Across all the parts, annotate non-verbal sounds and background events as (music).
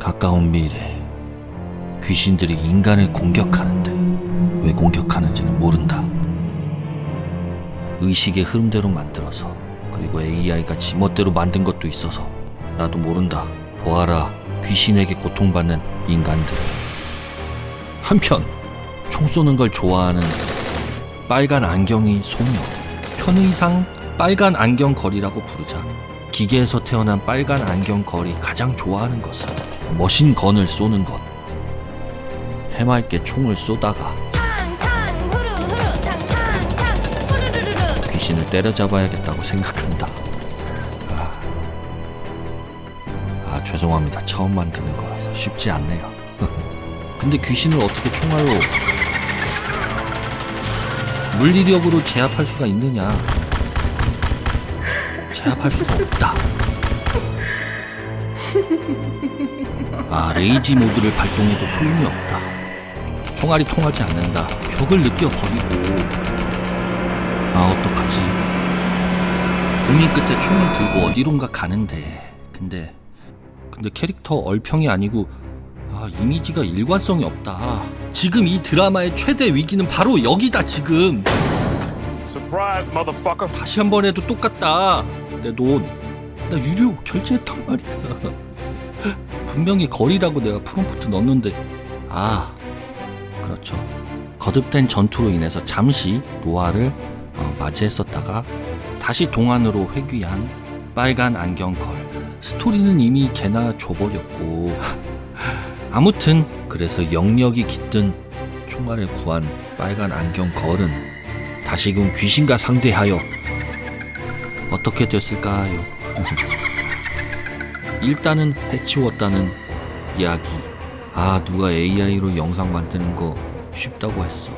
가까운 미래 귀신들이 인간을 공격하는데 왜 공격하는지는 모른다. 의식의 흐름대로 만들어서 그리고 AI가 지멋대로 만든 것도 있어서 나도 모른다. 보아라 귀신에게 고통받는 인간들. 한편 총 쏘는 걸 좋아하는 빨간 안경이 소녀 편의상 빨간 안경 거리라고 부르자 기계에서 태어난 빨간 안경 거리 가장 좋아하는 것은 머신건을 쏘는 것. 해맑게 총을 쏘다가 귀신을 때려잡아야겠다고 생각한다. 아, 아 죄송합니다. 처음 만드는 거라서 쉽지 않네요. (laughs) 근데 귀신을 어떻게 총알로 물리력으로 제압할 수가 있느냐? 제압할 수가 없다 아 레이지 모드를 발동해도 소용이 없다. 총알이 통하지 않는다. 벽을 느껴버리고. 아 어떡하지? 고민 끝에 총을 들고 어디론가 가는데. 근데 근데 캐릭터 얼평이 아니고 아 이미지가 일관성이 없다. 지금 이 드라마의 최대 위기는 바로 여기다 지금. Surprise, motherfucker. 다시 한 번 해도 똑같다. 내 돈 나 유료 결제했단 말이야. (laughs) 분명히 거리라고 내가 프롬프트 넣었는데. 아 그렇죠. 거듭된 전투로 인해서 잠시 노화를 어, 맞이했었다가 다시 동안으로 회귀한 빨간 안경걸. 스토리는 이미 개나 줘버렸고. (laughs) 아무튼 그래서 영역이 깃든 총알을 구한 빨간 안경걸은 다시금 귀신과 상대하여 어떻게 됐을까요? 일단은 해치웠다는 이야기. 아, 누가 AI로 영상 만드는 거 쉽다고 했어.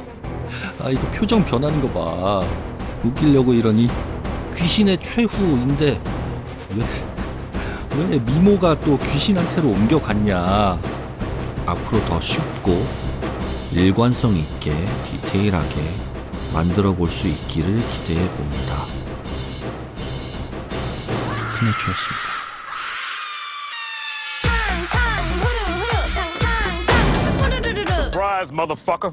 아, 이거 표정 변하는 거 봐. 웃기려고 이러니 귀신의 최후인데 왜, 왜 미모가 또 귀신한테로 옮겨갔냐. 앞으로 더 쉽고 일관성 있게 디테일하게 만들어 볼 수 있기를 기대해 봅니다. Нічого собі. Surprise, motherfucker!